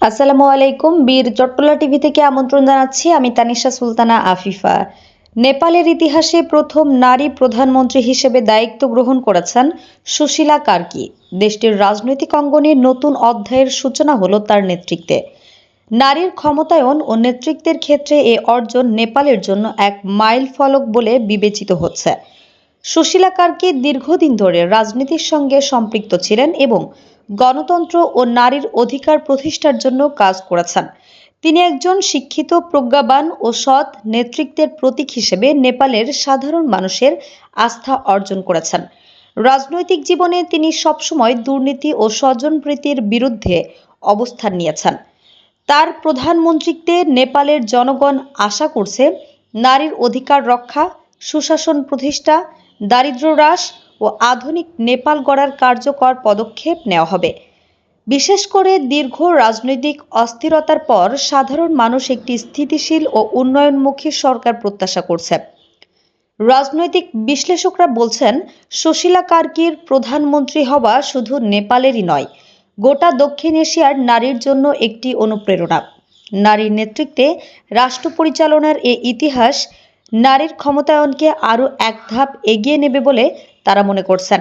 আসসালামু আলাইকুম। বীর চট্টলা টিভি থেকে আমন্ত্রণ জানাচ্ছি। আমি তানিশা সুলতানা আফিফা। নেপালের ইতিহাসে প্রথম নারী প্রধানমন্ত্রী হিসেবে দায়িত্ব গ্রহণ করেছেন সুশীলা কার্কি। দেশটির রাজনৈতিক অঙ্গনে নতুন অধ্যায়ের সূচনা হলো তার নেতৃত্বে। নারীর ক্ষমতায়ন ও নেতৃত্বের ক্ষেত্রে এ অর্জন নেপালের জন্য এক মাইল ফলক বলে বিবেচিত হচ্ছে। সুশীলা কার্কি দীর্ঘদিন ধরে রাজনীতির সঙ্গে সম্পৃক্ত ছিলেন এবং গণতন্ত্র ও নারীর অধিকার প্রতিষ্ঠার জন্য কাজ করেছেন। তিনি একজন শিক্ষিত, প্রজ্ঞাবান ও সৎ নেতৃত্বের প্রতীক হিসেবে নেপালের সাধারণ মানুষের আস্থা অর্জন করেছেন। রাজনৈতিক জীবনে তিনি সবসময় দুর্নীতি ও স্বজনপ্রীতির বিরুদ্ধে অবস্থান নিয়েছেন। তার প্রধানমন্ত্রীত্বে নেপালের জনগণ আশা করছে, নারীর অধিকার রক্ষা, সুশাসন প্রতিষ্ঠা দারিদ্র্য হ্রাস ও আধুনিক নেপাল গড়ার কার্যকর পদক্ষেপ নেওয়া হবে। বিশেষ করে দীর্ঘ রাজনৈতিক অস্থিরতার পর সাধারণ মানুষ একটি স্থিতিশীল ও উন্নয়নমুখী সরকার প্রত্যাশা করছে। রাজনৈতিক বিশ্লেষকরা বলছেন, সুশীলা কার্কির প্রধানমন্ত্রী হওয়া শুধু নেপালেরই নয়, গোটা দক্ষিণ এশিয়ার নারীর জন্য একটি অনুপ্রেরণা। নারীর নেতৃত্বে রাষ্ট্র পরিচালনার এ ইতিহাস নারীর ক্ষমতায়নকে আরও এক ধাপ এগিয়ে নেবে বলে তারা মনে করছেন।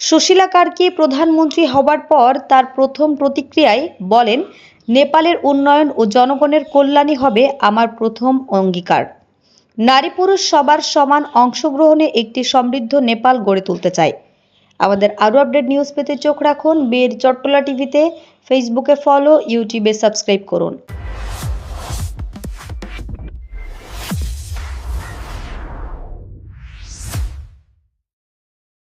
সুশীলা কার্কি প্রধানমন্ত্রী হবার পর তার প্রথম প্রতিক্রিয়ায় বলেন, নেপালের উন্নয়ন ও জনগণের কল্যাণই হবে আমার প্রথম অঙ্গীকার। নারী পুরুষ সবার সমান অংশগ্রহণে একটি সমৃদ্ধ নেপাল গড়ে তুলতে চাই। আমাদের আরও আপডেট নিউজ পেতে চোখ রাখুন। বীর চট্টলা টিভিতে ফেসবুকে ফলো, ইউটিউবে সাবস্ক্রাইব করুন।